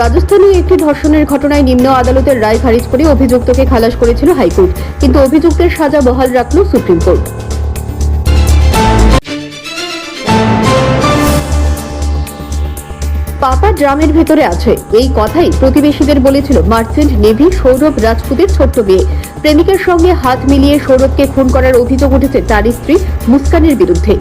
রাজস্থানে একটি ধর্ষণের ঘটনায় নিম্ন আদালতের রায় খারিজ করে অভিযুক্তকে খালাস করেছিল হাইকোর্ট। কিন্তু অভিযুক্তের সাজা বহাল রাখল সুপ্রিম কোর্ট। পাপা ড্রামের ভেতরে আছে। এই কথাই প্রতিবেশীদের বলেছিল মার্চেন্ট নেভি সৌরভ রাজপুতের ছোট্ট মেয়ে প্রেমিকের সঙ্গে হাত মিলিয়ে সৌরভকে খুন করার অভিযোগ উঠেছে তার স্ত্রী মুস্কানের বিরুদ্ধে।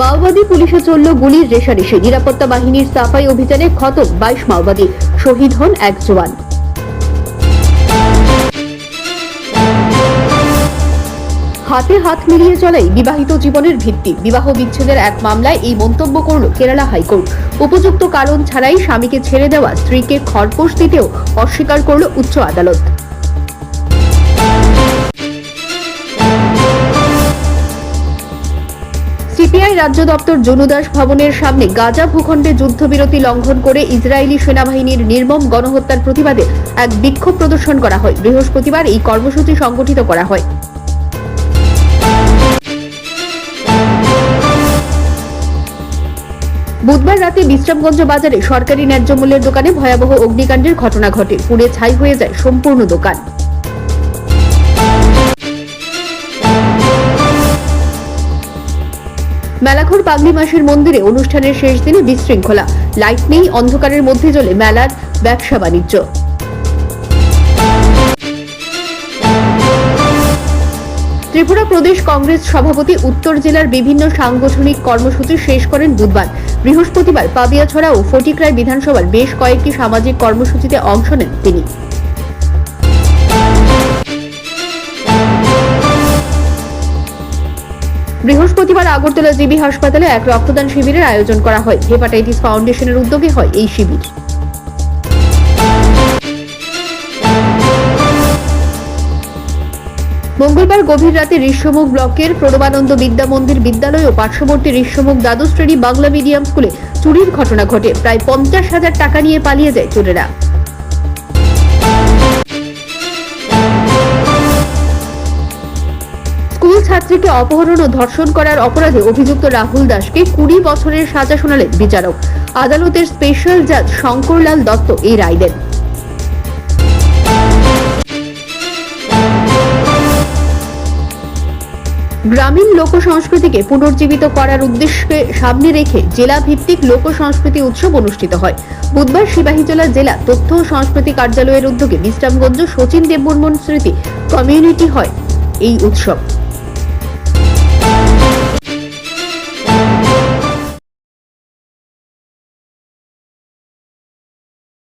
মাওবাদী পুলিশে চলল গুলির রেশারেশি। নিরাপত্তা বাহিনীর সাফাই অভিযানে ক্ষত বাইশ মাওবাদী। শহীদ হন এক জওয়ান। হাতে হাত মিলিয়ে চলাই বিবাহিত জীবনের ভিত্তি। বিবাহ বিচ্ছেদের এক মামলায় এই মন্তব্য করল কেরালা হাইকোর্ট। উপযুক্ত কারণ ছাড়াই স্বামীকে ছেড়ে দেওয়া স্ত্রীকে খরপোশ দিতেও অস্বীকার করল উচ্চ আদালত। সিপিআই রাজ্য দপ্তর জনুদাস ভবনের সামনে গাজা ভূখণ্ডে যুদ্ধবিরতি লঙ্ঘন করে ইসরায়েলি সেনাবাহিনীর নির্মম গণহত্যার প্রতিবাদে এক বিক্ষোভ প্রদর্শন করা হয়। বৃহস্পতিবার এই কর্মসূচি সংগঠিত করা হয়। বুধবার রাতে বিশ্রামগঞ্জ বাজারে সরকারি ন্যায্য মূল্যের দোকানে ভয়াবহ অগ্নিকাণ্ডের ঘটনা ঘটে। পুড়ে ছাই হয়ে যায় সম্পূর্ণ দোকান। মেলাঘর পাগলি মাসের মন্দিরে অনুষ্ঠানের শেষ দিনে বিশৃঙ্খলা। লাইট নেই, অন্ধকারের মধ্যে চলে মেলার ব্যবসা বাণিজ্য। ত্রিপুরা প্রদেশ কংগ্রেস সভাপতি উত্তর জেলার বিভিন্ন সাংগঠনিক কর্মসূচি শেষ করেন বুধবার। বৃহস্পতিবার পাবিয়াছড়া ও ফটিকরায় বিধানসভার বেশ কয়েকটি সামাজিক কর্মসূচিতে অংশ নেন তিনি। বৃহস্পতিবার আগরতলা জিবি হাসপাতালে এক রক্তদান শিবিরের আয়োজন করা হয়। হেপাটাইটিস ফাউন্ডেশনের উদ্যোগে হয় এই শিবির। মঙ্গলবার গভীর রাতে ঋষ্যমুখ ব্লকের প্রণবানন্দ বিদ্যা মন্দির বিদ্যালয় ও পার্শ্ববর্তী ঋষ্যমুখ দ্বাদশ শ্রেণি বাংলা মিডিয়াম স্কুলে চুরির ঘটনা ঘটে। প্রায় পঞ্চাশ হাজার টাকা নিয়ে পালিয়ে যায় চোরেরা। ছাত্রীকে অপহরণ ও ধর্ষণ করার অপরাধে অভিযুক্ত রাহুল দাসকে কুড়ি বছরের সাজা শোনালেন বিচারক। আদালতের স্পেশাল জাজ শঙ্করলাল দত্ত এই রায় দেন। গ্রামীণ লোক সংস্কৃতিকে পুনর্জীবিত করার উদ্দেশ্যকে সামনে রেখে জেলা ভিত্তিক লোক সংস্কৃতি উৎসব অনুষ্ঠিত হয়। বুধবার সিপাহীজলা জেলা তথ্য ও সংস্কৃতি কার্যালয়ের উদ্যোগে বিশ্রামগঞ্জ সচিন দেববর্মন স্মৃতি কমিউনিটি হয় এই উৎসব।